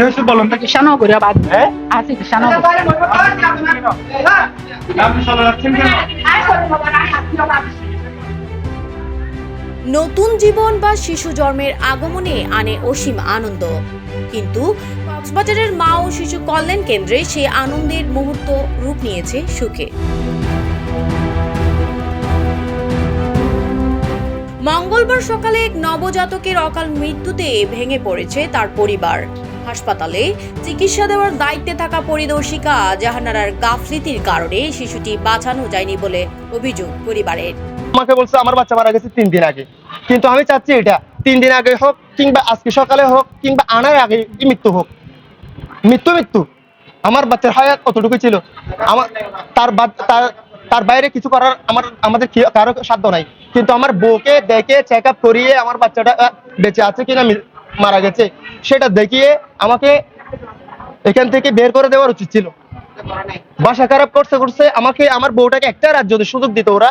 হয়েছে বলুন তো কি কৃষ্ণনগরে বাদ হ্যাঁ আছে কৃষ্ণনগর আপনি চলে যাচ্ছেন কেন নতুন জীবন বা শিশু জন্মের আগমনে আনে অসীম আনন্দ। কিন্তু কক্সবাজারের মা ও শিশু কল্যাণ কেন্দ্রে সেই আনন্দের মুহূর্ত রূপ নিয়েছে সুখে। মঙ্গলবার সকালে এক নবজাতকের অকাল মৃত্যুতে ভেঙে পড়েছে তার পরিবার। হাসপাতালে চিকিৎসা দেওয়ার দায়িত্বে থাকা পরিদর্শিকা জাহানারার গাফলিতির কারণে শিশুটি বাঁচানো যায়নি বলে অভিযোগ পরিবারের। আমাকে বলছে, আমার বাচ্চা মারা গেছে তিন দিন আগে। কিন্তু আমি চাচ্ছি এটা, তিন দিন আগে হোক কিংবা আজকে সকালে হোক কিংবা আনার আগে মৃত্যু হোক। মৃত্যু মৃত্যু। আমার বাচ্চার হায়াত কতটুকু ছিল? আমার, তার তার তার বাইরে কিছু করার আমার, আমাদের কারও সাধ্য নাই। কিন্তু আমার বউকে দেখে চেক আপ করিয়ে আমার বাচ্চাটা বেঁচে আছে কিনা মারা গেছে। সেটা দেখিয়ে আমাকে এখান থেকে বের করে দেওয়ার উচিত ছিল। বাসা খারাপ করছে করছে, আমাকে, আমার বউটাকে একটা রাত যদি সুযোগ দিত ওরা,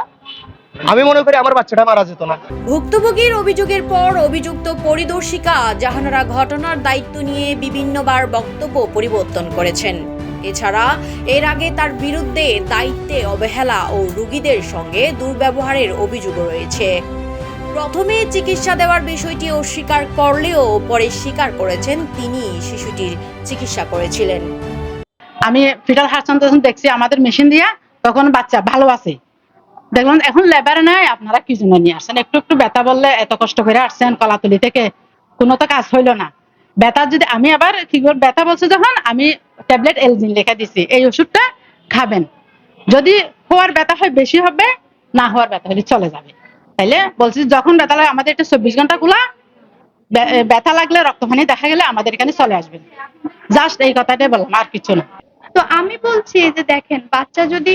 আমি মনে করি আমার বাচ্চাটা মারা যেত না। ভুক্তভোগীর অভিযোগের পর অভিযুক্ত পরিদর্শিকা জাহানারা ঘটনার দায়িত্ব নিয়ে বিভিন্নবার বক্তব্য পরিবর্তন করেছেন। এছাড়া এর আগে তার বিরুদ্ধে দায়িত্বে অবহেলা ও রোগীদের সঙ্গে দুর্ব্যবহারের অভিযোগ রয়েছে। প্রথমে চিকিৎসা দেওয়ার বিষয়টি অস্বীকার করলেও পরে স্বীকার করেছেন তিনি শিশুটির চিকিৎসা করেছিলেন। আমি ফিটাল হাসান যখন দেখছি, আমাদের মেশিন দিয়া, তখন বাচ্চা ভালো আছে। দেখলাম এখন লেবারে নাই, আপনারা কি জন্য নিয়ে আসছেন? একটু একটু ব্যথা বললে এত কষ্ট করে আসছেন কলাতলি থেকে, কোনো তো কাজ হইল না। ব্যথা যদি আমি আবার কি ব্যথা বলছে যখন, আমি ট্যাবলেট এলজিন লেখা দিছি, এই ওষুধটা খাবেন। যদি হওয়ার ব্যথা হয় বেশি হবে, না হওয়ার ব্যথা হলে চলে যাবে। তাইলে বলছি, যখন ব্যথা লাগে, আমাদের এটা চব্বিশ ঘণ্টা খোলা। ব্যথা লাগলে রক্তহানি দেখা গেলে আমাদের এখানে চলে আসবেন জাস্ট এই কথাটাই বললাম, আর কিছু না। তো আমি বলছি যে দেখেন, বাচ্চা যদি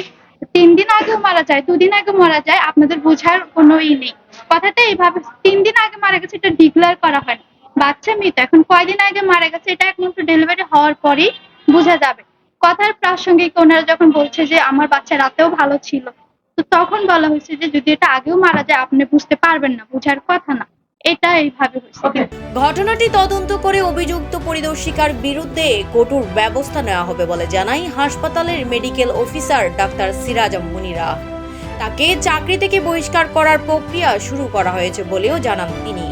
তিন দিন আগেও মারা যায়, দুদিন আগে মারা যায়, আপনাদের বোঝার কোনো ই নেই। কথাটা এইভাবে, তিন দিন আগে মারা গেছে, এটা ডিক্লেয়ার করা হয়। বাচ্চা মৃত, এখন কয়দিন আগে মারা গেছে, এটা একমাত্র ডেলিভারি হওয়ার পরেই বোঝা যাবে। কথার প্রাসঙ্গিক ওনারা যখন বলছে যে, আমার বাচ্চা রাতেও ভালো ছিল। তো তখন বলা হয়েছে যে যদি এটা আগেও মারা যায় আপনি বুঝতে পারবেন না বুঝার কথা না। এটা এইভাবে হয়েছে। ঘটনাটি তদন্ত করে অভিযুক্ত পরিদর্শিকার বিরুদ্ধে কঠোর ব্যবস্থা নেওয়া হবে বলে জানাই হাসপাতালের medical officer doctor Siraj Munira. তাকে চাকরি থেকে বহিষ্কার করার প্রক্রিয়া শুরু করা হয়েছে বলেও জানান তিনি।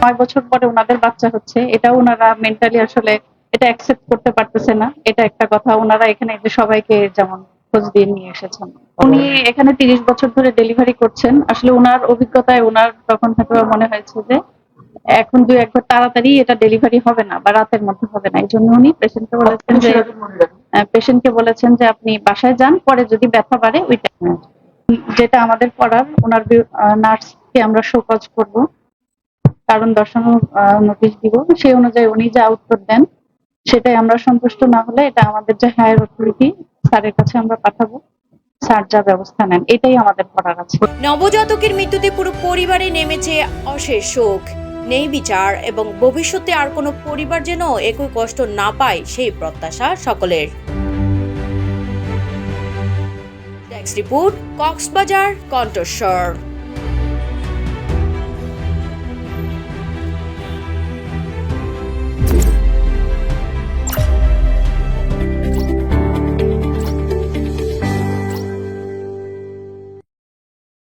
নয় বছর পরে ওনাদের বাচ্চা হচ্ছে। এটা ওনারা মেন্টালি আসলে এটা অ্যাকসেপ্ট করতে পারতেছে না। এটা একটা কথা। ওনারা এখানে যে সবাইকে যেমন খোঁজ দিয়ে নিয়ে এসেছেন। উনি এখানে তিরিশ বছর ধরে ডেলিভারি করছেন। আসলে ওনার অভিজ্ঞতায় ওনার তখন হয়তো মনে হয়েছে যে এখন দুই একবার তাড়াতাড়ি এটা ডেলিভারি হবে না বা রাতের মধ্যে হবে না। এই জন্য উনি পেশেন্টকে বলেছেন যে পেশেন্টকে বলেছেন যে আপনি বাসায় যান পরে যদি ব্যথা বাড়ে ওইটা যেটা আমাদের পড়ার ওনার নার্সকে আমরা শোকজ করব। কারণ দর্শানো নোটিশ দিব। সেই অনুযায়ী উনি যা উত্তর দেন সেটাই আমরা সন্তুষ্ট না হলে এটা আমাদের যে হায়ার অথরিটি স্যারের কাছে আমরা পাঠাবো। স্যার, যা ব্যবস্থা নেন, এটাই আমাদের করার আছে। নবজাতকের মৃত্যুতে পুরো পরিবারে নেমেছে অশেষ শোক। নেই বিচার এবং ভবিষ্যতে আর কোনো পরিবার যেন একই কষ্ট না পায়, সেই প্রত্যাশা সকলের। রিপোর্ট কক্সবাজার কণ্ঠস্বর।